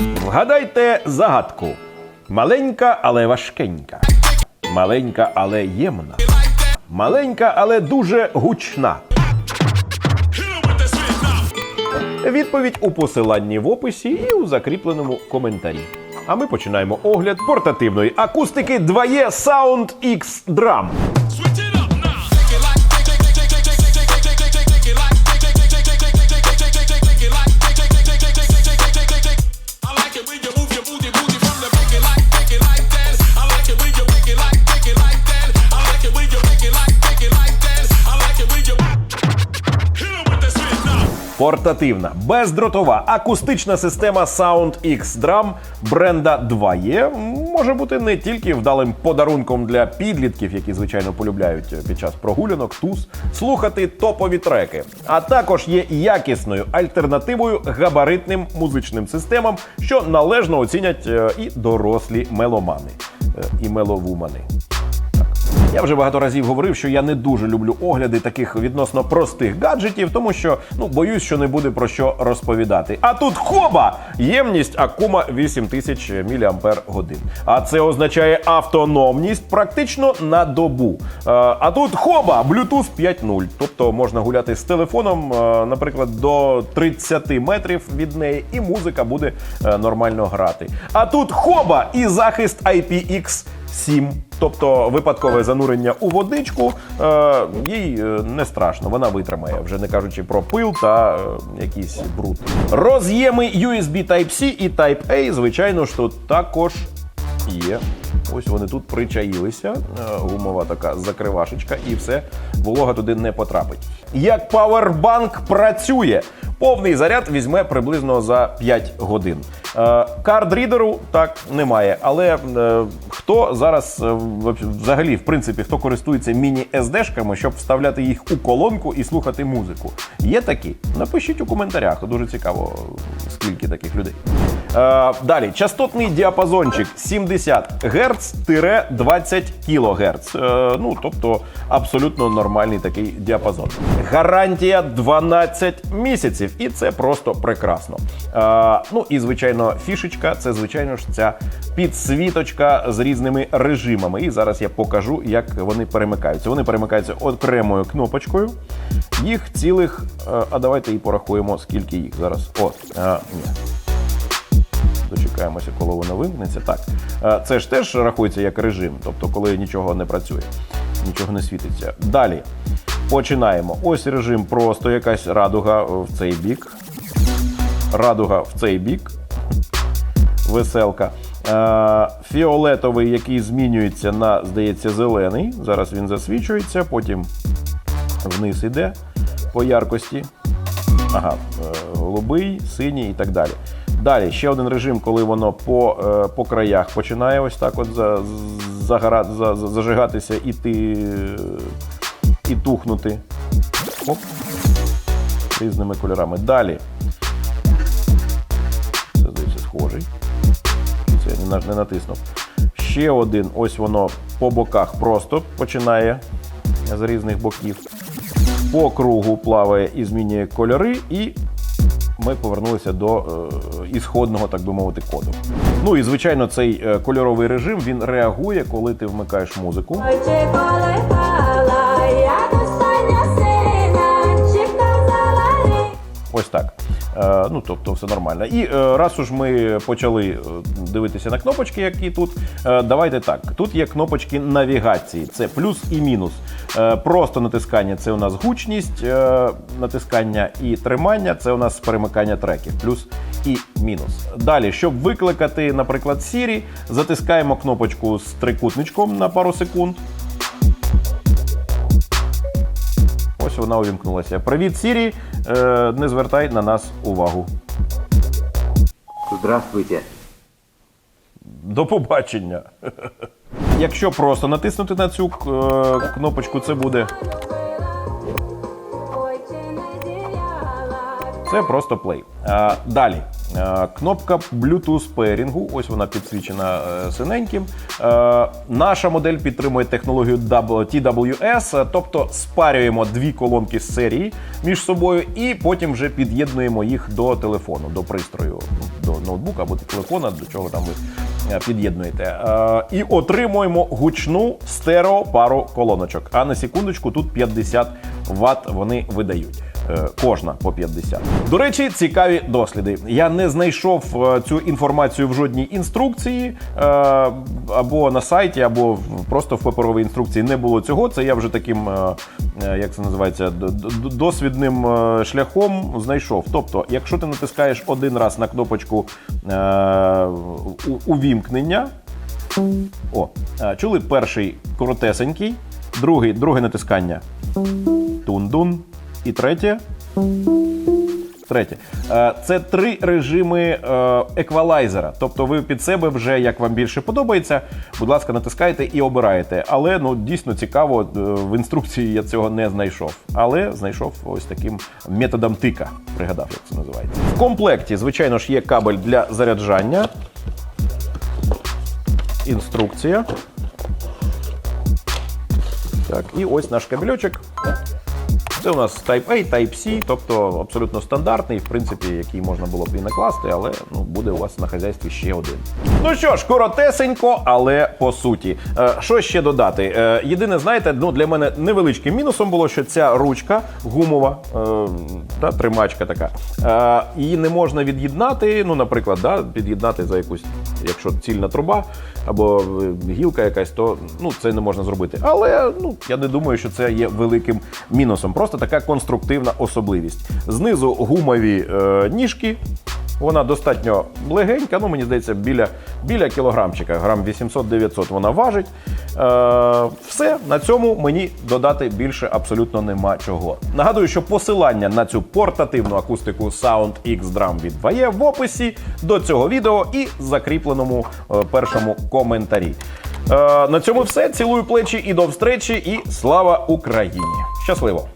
Вгадайте загадку. Маленька, але важкенька. Маленька, але ємна. Маленька, але дуже гучна. Відповідь у посиланні в описі і у закріпленому коментарі. А ми починаємо огляд портативної акустики 2E Sound X Drum. Портативна, бездротова, акустична система Sound X Drum бренда 2E може бути не тільки вдалим подарунком для підлітків, які звичайно полюбляють під час прогулянок, туз, слухати топові треки, а також є якісною альтернативою габаритним музичним системам, що належно оцінять е, і дорослі меломани е, і меловумани. Я вже багато разів говорив, що я не дуже люблю огляди таких відносно простих гаджетів, тому що ну боюсь, що не буде про що розповідати. А тут хоба! Ємність Акума 8000 мАч. А це означає автономність практично на добу. Е, А тут хоба! Bluetooth 5.0. Тобто можна гуляти з телефоном, е, наприклад, до 30 метрів від неї, і музика буде е, нормально грати. А тут хоба! І захист IPX 7. Тобто випадкове занурення у водичку е, їй е, не страшно, вона витримає, вже не кажучи про пил та е, якийсь бруд. Роз'єми USB Type-C і Type-A, звичайно ж, тут також є. Ось вони тут причаїлися. Е, Гумова така закривашечка, і все, волога туди не потрапить. Як павербанк працює? Повний заряд візьме приблизно за 5 годин. Е, Кардрідеру так немає. Але е, хто зараз взагалі, в принципі, хто користується міні-SD-шками, щоб вставляти їх у колонку і слухати музику? Є такі? Напишіть у коментарях. Дуже цікаво, скільки таких людей. Е, далі, частотний діапазончик 70 Гц 20 кГц. Ну, тобто абсолютно нормальний такий діапазон. Гарантія 12 місяців, і це просто прекрасно. Е, ну і звичайно, фішечка це звичайно ж ця підсвіточка з різними режимами. І зараз я покажу, як вони перемикаються. Вони перемикаються окремою кнопочкою. Їх цілих. е, а давайте і порахуємо, скільки їх зараз. О, ні. Дочекаємося, коли воно вимкнеться. Так, Е, це ж теж рахується як режим, тобто коли нічого не працює, нічого не світиться. Далі починаємо. Ось режим просто якась радуга в цей бік. Радуга в цей бік. Веселка. Е, Фіолетовий, який змінюється на, здається, зелений. Зараз він засвічується, потім вниз іде по яркості. Ага, е, голубий, синій і так далі. Далі ще один режим, коли воно по, е, по краях починає ось так от за, загора, за, за- зажигатися і ти, і тухнути. Оп. Різними кольорами. Далі. Це здається схожий. Це я не, не натиснув. Ще один, ось воно по боках просто починає з різних боків по кругу плаває і змінює кольори, і ми повернулися до е, ісходного, так би мовити, коду. Ну і звичайно, цей е, кольоровий режим він реагує, коли ти вмикаєш музику. Ось так. Е, ну, тобто, все нормально. І е, раз уж ми почали е, дивитися на кнопочки, які тут, давайте так. Тут є кнопочки навігації, це плюс і мінус. Просто натискання це у нас гучність, натискання і тримання це у нас перемикання треків, плюс і мінус. Далі, щоб викликати, наприклад, Siri, затискаємо кнопочку з трикутничком на пару секунд. Вона увімкнулася. Привіт, Сірі. Е, не звертай на нас увагу. Здравствуйте. До побачення. Якщо просто натиснути на цю е, кнопочку, це буде це просто плей. Е, далі. Е, Кнопка Bluetooth пейрінгу, ось вона підсвічена е, синеньким. Е, Наша модель підтримує технологію TWS, тобто спарюємо дві колонки з серії між собою і потім вже під'єднуємо їх до телефону, до пристрою, до ноутбука або до телефона, до чого там ви під'єднуєте. І отримуємо гучну стерео пару колоночок. А на секундочку тут 50 Вт вони видають. Е, Кожна по 50. До речі, цікаві досліди. Я не знайшов е, цю інформацію в жодній інструкції е, або на сайті, або просто в паперовій інструкції не було цього. Це я вже таким, як це називається, досвідним шляхом знайшов. Тобто, якщо ти натискаєш один раз на кнопочку увімкнення, о, чули перший коротесенький, другий, друге натискання. Тун-дун. І третє. Третє. Е, Це три режими е, еквалайзера. Тобто ви під себе вже як вам більше подобається, будь ласка, натискайте і обираєте. Але ну дійсно цікаво, е, в інструкції я цього не знайшов. Але знайшов ось таким методом тика. Пригадав, як це називається. В комплекті, звичайно ж, є кабель для заряджання. Інструкція. Так, і ось наш кабельочок. Це у нас Type A, Type C, тобто абсолютно стандартний, в принципі, який можна було б і накласти, але ну, буде у вас на хазяйстві ще один. Ну що ж, коротесенько, але по суті. Е, що ще додати? Е, єдине, знаєте, ну для мене невеличким мінусом було, що ця ручка гумова, е, та, тримачка така, е, її не можна від'єднати. Ну, наприклад, да, під'єднати за якусь, якщо цільна труба або е, гілка якась, то ну, це не можна зробити. Але ну, я не думаю, що це є великим мінусом. Просто така конструктивна особливість. Знизу гумові е, ніжки. Вона достатньо легенька, ну мені здається, біля, біля кілограмчика, грам 800-900 вона важить. Е, все, на цьому мені додати більше абсолютно нема чого. Нагадую, що посилання на цю портативну акустику Sound X Drum від VAE в описі до цього відео і закріпленому е, першому коментарі. Е, на цьому все. Цілую плечі і до встречі, і слава Україні! Щасливо!